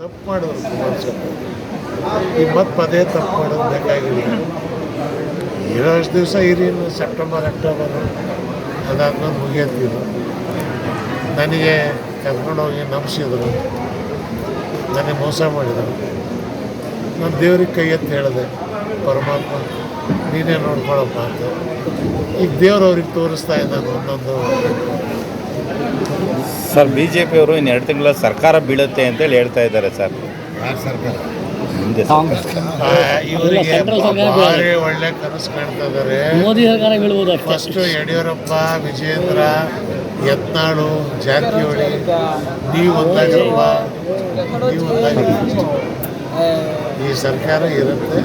ತಪ್ಪು ಮಾಡೋದು ಈ ಮತ್ತೆ ಪದೇ ತಪ್ಪು ಮಾಡೋದು ಬೇಕಾಗಿಲ್ಲ. ಇರೋಷ್ಟು ದಿವಸ ಇರಿ ಸೆಪ್ಟೆಂಬರ್, ಅಕ್ಟೋಬರ್ ಅದಾದ್ಮೇಲೆ ಮುಗಿಯೋದಿಲ್ಲ ನನಗೆ ಕರ್ಕೊಂಡೋಗಿ ನಂಬಿಸಿದ್ರು ನನಗೆ ಮೋಸ ಮಾಡಿದರು. ನಾನು ದೇವ್ರಿಗೆ ಕೈ ಎತ್ತಿ ಹೇಳಿದೆ, ಪರಮಾತ್ಮ, ನೀನೇ ನೋಡ್ಕೊಳಪ್ಪ ಅಂತ. ಈಗ ದೇವ್ರು ಅವ್ರಿಗೆ ತೋರಿಸ್ತಾ ಇದ್ದಾನೆ ಒಂದೊಂದು ಸರ್ ಬಿ ಜೆ ಪಿಯವರು ಇನ್ನು ಎರಡು ತಿಂಗಳ ಸರ್ಕಾರ ಬೀಳುತ್ತೆ ಅಂತೇಳಿ ಹೇಳ್ತಾ ಇದ್ದಾರೆ ಸರ್. ಯಾರು ಸರ್ಕಾರ? ಹಿಂದೆ ಇವರಿಗೆ ಭಾರಿ ಒಳ್ಳೆ ಕನಸು ಕಾಣ್ತಾ ಇದ್ದಾರೆ ಮೋದಿ ಸರ್ಕಾರ ಬೀಳ್ಬೋದು ಅಷ್ಟೇ. ಫಸ್ಟು ಯಡಿಯೂರಪ್ಪ ವಿಜೇಂದ್ರ ಯತ್ನಾಳು ಜಾರಕಿಹೊಳಿ ನೀವು ಒಂದಾಗಿರಪ್ಪ ನೀವು ಒಂದಾಗಿರಪ್ಪ. ಈ ಸರ್ಕಾರ ಇರುತ್ತೆ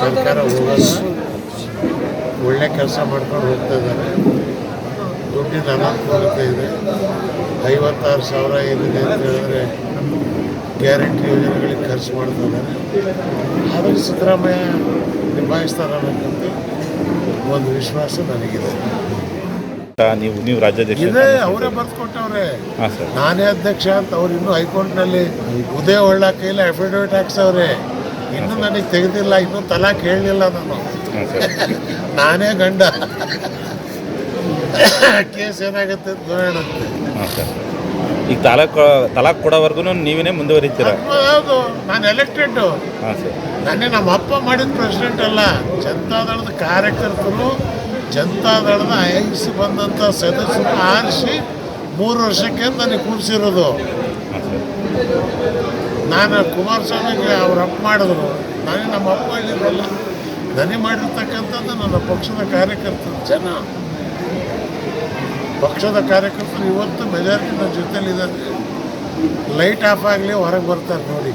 ಸರ್ಕಾರ ಹೋಗಲ್ಲ. ಒಳ್ಳೆ ಕೆಲಸ ಮಾಡ್ಕೊಂಡು ಹೋಗ್ತಾ ಇದ್ದಾರೆ ದುಡ್ಡಿನ ಅನಾನುಕೂಲತೆ ಇದೆ. ಐವತ್ತಾರು ಸಾವಿರ ಏನಿದೆ ಅಂತ ಹೇಳಿದ್ರೆ ಗ್ಯಾರಂಟಿ ಯೋಜನೆಗಳಿಗೆ ಖರ್ಚು ಮಾಡ್ತಾ ಇದ್ದಾರೆ ಆದರೆ ಸಿದ್ದರಾಮಯ್ಯ ನಿಭಾಯಿಸ್ತಾರೆ ಅನ್ನೋಕ್ಕಂತ ಒಂದು ವಿಶ್ವಾಸ ನನಗಿದೆ. ನೀವು ನೀವು ರಾಜ್ಯಾಧ್ಯಕ್ಷ ಇದೇ ಅವರೇ ಬರೆದುಕೊಟ್ಟವ್ರೆ. ನಾನೇ ಅಧ್ಯಕ್ಷ ಅಂತ ಅವ್ರು ಇನ್ನೂ ಹೈಕೋರ್ಟ್ನಲ್ಲಿ ಉದಯ ಒಳ್ಳ ಕೈಲಿ ಅಫಿಡವಿಟ್ ಹಾಕ್ಸವ್ರೆ. ಇನ್ನೂ ನನಗೆ ತೆಗೆದಿಲ್ಲ ಇನ್ನೂ ತಲಾಕ್ ಹೇಳಲಿಲ್ಲ ನಾನು. ನಾನೇ ಗಂಡ. ಕೇಸ್ ಏನಾಗುತ್ತೆ ಅಂತ ನೋಡೋಣ ಹಾಂ ಸರ್ ಈಗ ತಲಾಕ್ ತಲಾಕ್ ಕೊಡೋವರೆಗೂ ನೀವೇ ಮುಂದುವರಿತೀರ? ಹೌದು ನಾನು ಎಲೆಕ್ಟೆಡ್ ಹಾಂ ಸರ್. ನಾನೇ ನಮ್ಮ ಅಪ್ಪ ಮಾಡಿದ ಪ್ರೆಸಿಡೆಂಟ್ ಅಲ್ಲ. ಜನತಾದಳದ ಕಾರ್ಯಕರ್ತರು ಜನತಾದಳದ ಆಯ್ಸಿ ಬಂದಂಥ ಸದಸ್ಯರು ಆರಿಸಿ ಮೂರು ವರ್ಷಕ್ಕೆ ನನಗೆ ಕೂರಿಸಿರೋದು. ನಾನು ಕುಮಾರಸ್ವಾಮಿಗೆ ಅವ್ರ ಅಪ್ಪ ಮಾಡಿದ್ರು. ನಾನೇ ನಮ್ಮ ಅಪ್ಪ ಇದ್ದಿರಲ್ಲ ನನಗೆ ಮಾಡಿರ್ತಕ್ಕಂಥದ್ದು ನನ್ನ ಪಕ್ಷದ ಕಾರ್ಯಕರ್ತರು ಜನ. ಪಕ್ಷದ ಕಾರ್ಯಕರ್ತರು ಇವತ್ತು ಮೆಜಾರಿಟಿ ನನ್ನ ಜೊತೆಲಿದ್ದಾರೆ. ಲೈಟ್ ಆಫ್ ಆಗಲಿ ಹೊರಗೆ ಬರ್ತಾರೆ ನೋಡಿ.